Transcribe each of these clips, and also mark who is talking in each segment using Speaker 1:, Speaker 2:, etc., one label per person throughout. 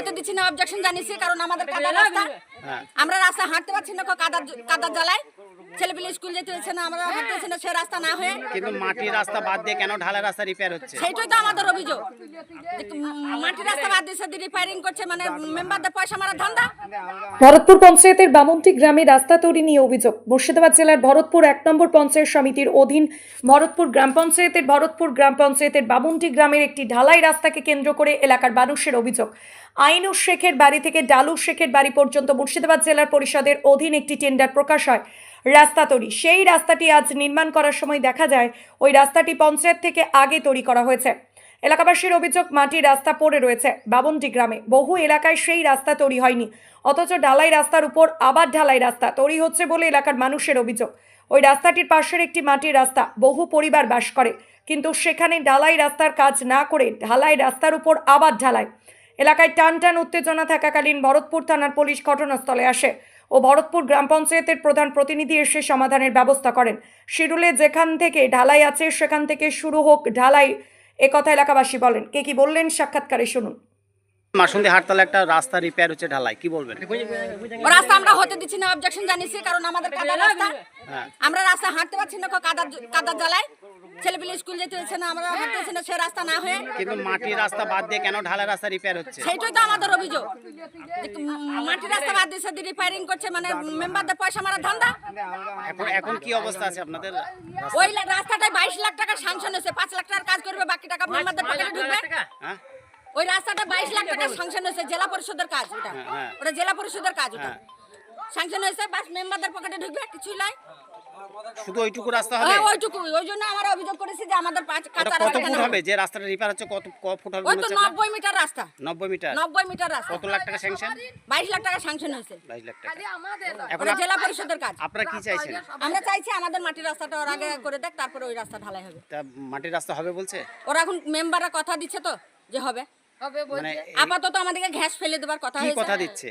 Speaker 1: হতে দিচ্ছি না অবজেকশন জানিয়েছি কারণ আমাদের কাদা রাস্তা।
Speaker 2: হ্যাঁ
Speaker 1: আমরা রাস্তা হাঁটতে পারছি না কাদা কাদা জ্বালায়। ছেলেপিলে স্কুল যেতে হচ্ছে না আমরা হাঁটতে হচ্ছে না সে রাস্তা না হয়ে।
Speaker 2: কিন্তু মাটির রাস্তা বাদ দিয়ে কেন ঢালাই রাস্তা রিপেয়ার হচ্ছে?
Speaker 1: সেইটাই তো আমাদের অভিযোগ। মাটির রাস্তা বাদ দিয়ে সেদিন রিপেয়ারিং করছে মানে মেম্বারদের পয়সা মারা ধান্দা।
Speaker 3: ভরতপুর পঞ্চায়েতের বামন্টি গ্রামে রাস্তা তৈরি নিয়ে অভিযোগ। মুর্শিদাবাদ জেলার ভরতপুর এক নম্বর পঞ্চায়েত সমিতির অধীন ভরতপুর গ্রাম পঞ্চায়েতের ভরতপুর গ্রাম পঞ্চায়েতের বামন্টি গ্রামের একটি ঢালাই রাস্তাকে কেন্দ্র করে এলাকার মানুষের অভিযোগ। আইনুর শেখের বাড়ি থেকে ডালু শেখের বাড়ি পর্যন্ত মুর্শিদাবাদ জেলার পরিষদের অধীন একটি টেন্ডার প্রকাশ হয়। রাস্তা তৈরি। সেই রাস্তাটি আজ নির্মাণ করার সময় দেখা যায়, ওই রাস্তাটি পঞ্চায়েত থেকে আগে তৈরি করা হয়েছে। এলাকাবাসীর অভিযোগ, মাটির রাস্তা পড়ে রয়েছে। বাবনটি গ্রামে। বহু এলাকায় সেই রাস্তা তৈরি হয়নি। অথচ ঢালাই রাস্তার উপর আবার ঢালাই রাস্তা তৈরি হচ্ছে বলে এলাকার মানুষের অভিযোগ। ওই রাস্তাটির পাশের একটি মাটির রাস্তা বহু পরিবার বাস করে। কিন্তু সেখানে ঢালাই রাস্তার কাজ না করে ঢালাই রাস্তার উপর আবার ঢালাই। এলাকায় টান টান উত্তেজনা থাকাকালীন ভরতপুর থানার পুলিশ ঘটনাস্থলে আসে। ও ভরতপুর গ্রাম পঞ্চায়েতের প্রধান প্রতিনিধি এসে সমাধানের ব্যবস্থা করেন। শিরুলে যেখান থেকে ঢালাই আছে সেখান থেকে শুরু হোক ঢালাই একথা এলাকাবাসী বলেন। কে কি বললেন সাক্ষাৎকারে শুনুন।
Speaker 2: মাসুন্দি হাটতলা একটা রাস্তা রিপেয়ার হচ্ছে ঢালাই কি বলবেন?
Speaker 1: রাস্তা আমরা হতে দিচ্ছি না অবজেকশন জানিয়েছি কারণ আমাদের কাদা রাস্তা।
Speaker 2: হ্যাঁ।
Speaker 1: আমরা রাস্তা হাঁটতে পারছি না কাদা কাদা জ্বালায়। ছেলেপিলে স্কুল যেতে হচ্ছে না আমরা হাঁটতে হচ্ছে না সে রাস্তা না হয়ে
Speaker 2: কিন্তু মাটির রাস্তা বাদ দিয়ে কেন ঢালাই রাস্তা রিপেয়ার হচ্ছে?
Speaker 1: সেইটাই তো আমাদের অভিযোগ। মাটির রাস্তা বাদ দিয়ে সেদিন রিপেয়ারিং করছে মানে মেম্বারদের পয়সা মারা ধান্দা।
Speaker 2: এখন এখন কি অবস্থা আছে আপনাদের?
Speaker 1: ওই রাস্তাটায় বাইশ লাখ টাকা সাংশন হয়েছে পাঁচ লাখ টাকার কাজ করবে বাকি টাকা মেম্বারদের পকেটে ঢুকবে।
Speaker 2: হ্যাঁ?
Speaker 1: ওই রাস্তাটা বাইশ লাখ টাকা সাংশন হয়েছে জেলা পরিষদের কাজ ওটা।
Speaker 2: হ্যাঁ।
Speaker 1: ওটা জেলা পরিষদের কাজ ওটা।
Speaker 2: হ্যাঁ।
Speaker 1: সাংশন হয়েছে বাস মেম্বারদের পকেটে ঢুকবে কিছুই নাই।
Speaker 2: শুধু ওইটুকু রাস্তা হবে?
Speaker 1: হ্যাঁ ওইটুকু। ওই জন্য আমরা অভিযোগ করেছি যে আমাদের পাঁচ কাঁচা
Speaker 2: কত
Speaker 1: রাস্তা
Speaker 2: ফুট হবে? যে রাস্তাটা রিপেয়ার হচ্ছে কত ক ফুট হবে
Speaker 1: ওই তো
Speaker 2: হচ্ছে আপনার?
Speaker 1: নব্বই মিটার রাস্তা।
Speaker 2: নব্বই মিটার?
Speaker 1: নব্বই মিটার রাস্তা।
Speaker 2: কত লাখ টাকা স্যাংশন
Speaker 1: বাইশ লাখ টাকা সাংশন হয়েছে
Speaker 2: বাইশ লাখ টাকা। এখন
Speaker 1: জেলা পরিষদের কাজ।
Speaker 2: আপনারা কি চাইছেন?
Speaker 1: আমরা চাইছি আমাদের মাটির রাস্তাটা ওর আগে করে দেখ তারপরে ওই রাস্তা ঢালাই হবে।
Speaker 2: তা মাটির রাস্তা হবে বলছে?
Speaker 1: ওরা এখন মেম্বাররা কথা দিচ্ছে তো যে হবে।
Speaker 2: মানে
Speaker 1: আপাতত আমাদেরকে ঘ্যাস ফেলে দেবার কথা হয়েছে।
Speaker 2: কথা দিচ্ছে?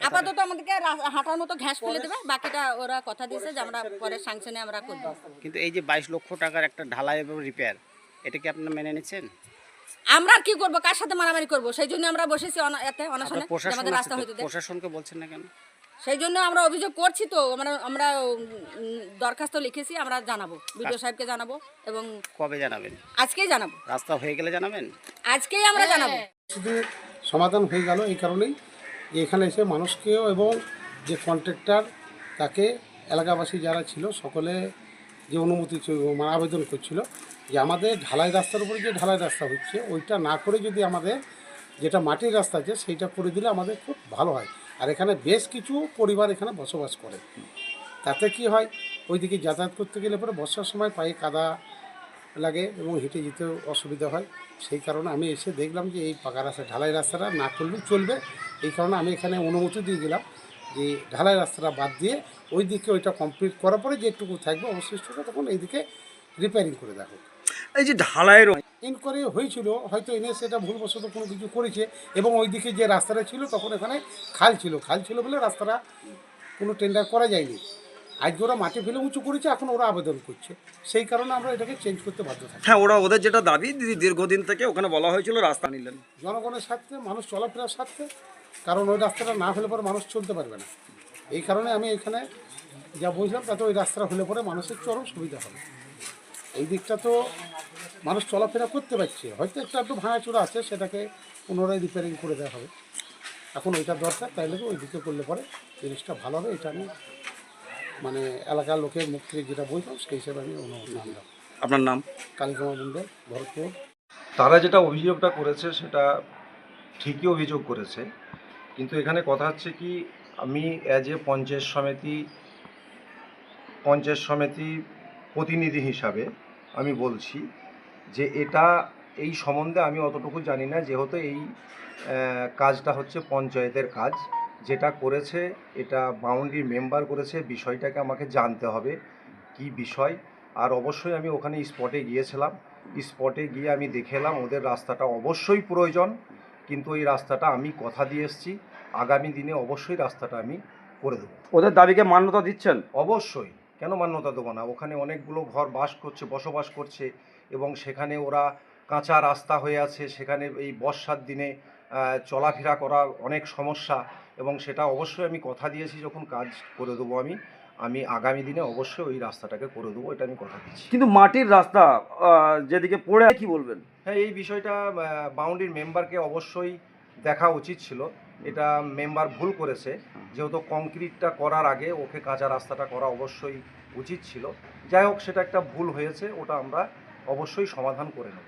Speaker 1: আপাতত আমাদেরকে হাঁটার মতো ঘ্যাস ফেলে দেবে বাকিটা ওরা কথা দিয়েছে যে আমরা পরে সাংশনে আমরা করব।
Speaker 2: কিন্তু এই যে বাইশ লক্ষ টাকার একটা ঢালাই এবং রিপেয়ার এটা কি আপনারা মেনে নিচ্ছেন?
Speaker 1: আমরা কি করব? কার সাথে মারামারি করব? সেই জন্য আমরা বসেছি এতে অনশনে আমাদের রাস্তা হইতে
Speaker 2: প্রশাসনকে বলছেন না কেন?
Speaker 1: সেই জন্য আমরা অভিযোগ করছি তো আমরা আমরা দরখাস্ত লিখেছি আমরা জানাব। বিডিও সাহেবকে জানাব এবং
Speaker 2: কবে জানাবেন?
Speaker 1: আজকেই জানাব।
Speaker 2: রাস্তা হয়ে গেলে জানাবেন?
Speaker 1: আজকেই আমরা জানাব।
Speaker 4: সমাধান হয়ে গেল এই কারণেই। এখানে এসে মানুষকেও এবং যে কন্ট্রাক্টর তাকে এলাকাবাসী যারা ছিল সকলে যে অনুমতি মানে আবেদন করছিল যে আমাদের ঢালাই রাস্তার উপরে যে ঢালাই রাস্তা হচ্ছে, ওইটা না করে যদি আমাদের যেটা মাটির রাস্তা আছে সেইটা করে দিলে আমাদের খুব ভালো হয়। আর এখানে বেশ কিছু পরিবার এখানে বসবাস করে। তাতে কি হয়, ওইদিকে যাতায়াত করতে গেলে পরে বর্ষার সময় পায়ে কাদা লাগে এবং হেঁটে যেতে অসুবিধা হয়। সেই কারণে আমি এসে দেখলাম যে এই পাকা রাস্তা, ঢালাই রাস্তাটা না করলেও চলবে। এই কারণে আমি এখানে অনুমতি দিয়ে দিলাম যে ঢালাই রাস্তাটা বাদ দিয়ে ওই দিকে ওইটা কমপ্লিট করার পরে যেটুকু থাকবে অবশিষ্টটা তখন এইদিকে রিপেয়ারিং করে দেখো
Speaker 5: এই যে ঢালাইয়ের
Speaker 4: ইনকোয়ারি হয়েছিল হয়তো এনে সেটা ভুলবশত কোনো কিছু করেছে এবং ওই দিকে যে রাস্তাটা ছিল তখন এখানে খাল ছিল। খাল ছিল বলে রাস্তাটা কোনো টেন্ডার করা যায়নি। আজকে ওরা মাঠে ফেলে উঁচু করেছে এখন ওরা আবেদন করছে। সেই কারণে আমরা এটাকে চেঞ্জ করতে বাধ্য থাকি।
Speaker 5: হ্যাঁ ওরা ওদের যেটা দাবি দীর্ঘদিন থেকে ওখানে বলা হয়েছিল রাস্তা নিলেন।
Speaker 4: জনগণের স্বার্থে মানুষ চলাফেরার স্বার্থে কারণ ওই রাস্তাটা না হলে পরে মানুষ চলতে পারবে না। এই কারণে আমি এখানে যা বুঝলাম তাতে ওই রাস্তাটা হলে পরে মানুষের চরম সুবিধা হবে। এই দিকটা তো মানুষ চলাফেরা করতে পারছে। হয়তো একটু একটু ভাঙাচোরা আছে সেটাকে পুনরায় রিপেয়ারিং করে দেওয়া হবে। এখন ওইটা দরকার তাইলে ওই দিকে করলে পরে জিনিসটা ভালো হবে এটা আমি মানে এলাকার লোকের মুখ থেকে যেটা বুঝলাম সেই হিসেবে আমি অনুমতি দিলাম
Speaker 5: আপনার নাম?
Speaker 4: কালীকুমার মণ্ডল ভরতপুর।
Speaker 6: তারা যেটা অভিযোগটা করেছে সেটা ঠিকই অভিযোগ করেছে। কিন্তু এখানে কথা হচ্ছে কি আমি অ্যাজ এ পঞ্চায়েত সমিতি পঞ্চায়েত সমিতি প্রতিনিধি হিসাবে আমি বলছি যে এটা এই সম্বন্ধে আমি অতটুকু জানি না যেহেতু এই কাজটা হচ্ছে পঞ্চায়েতের কাজ। যেটা করেছে এটা বাউন্ডারি মেম্বার করেছে বিষয়টাকে আমাকে জানতে হবে কি বিষয়। আর অবশ্যই আমি ওখানে স্পটে গিয়েছিলাম। স্পটে গিয়ে আমি দেখে এলাম ওদের রাস্তাটা অবশ্যই প্রয়োজন। কিন্তু ওই রাস্তাটা আমি কথা দিয়ে এসেছি। আগামী দিনে অবশ্যই রাস্তাটা আমি করে দেবো।
Speaker 5: ওদের দাবিকে মান্যতা দিচ্ছেন?
Speaker 6: অবশ্যই। কেন মান্যতা দেবো না? ওখানে অনেকগুলো ঘর বাস করছে বসবাস করছে এবং সেখানে ওরা কাঁচা রাস্তা হয়ে আছে। সেখানে এই বর্ষার দিনে চলাফেরা করার অনেক সমস্যা। এবং সেটা অবশ্যই আমি কথা দিয়েছি যখন কাজ করে দেবো আমি আমি আগামী দিনে অবশ্যই ওই রাস্তাটাকে করে দেবো এটা আমি কথা দিচ্ছি।
Speaker 5: কিন্তু মাটির রাস্তা যেদিকে পড়ে কি বলবেন?
Speaker 6: হ্যাঁ এই বিষয়টা বাউন্ডারির মেম্বারকে অবশ্যই দেখা উচিত ছিল। এটা মেম্বার ভুল করেছে। যেহেতু কংক্রিটটা করার আগে ওকে কাঁচা রাস্তাটা করা অবশ্যই উচিত ছিল। যাই হোক সেটা একটা ভুল হয়েছে ওটা আমরা অবশ্যই সমাধান করে নেব।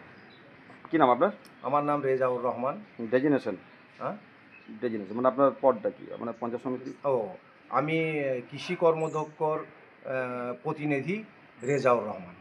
Speaker 5: কি নাম আপনার?
Speaker 6: আমার নাম রেজাউর রহমান।
Speaker 5: ডেজিনেশন।
Speaker 6: হ্যাঁ?
Speaker 5: ডেজিনেশন মানে আপনার পদটা কি? মানে পঞ্চায়েত সমিতি?
Speaker 6: ও, আমি কৃষি কর্মদক্ষর প্রতিনিধি রেজাউর রহমান।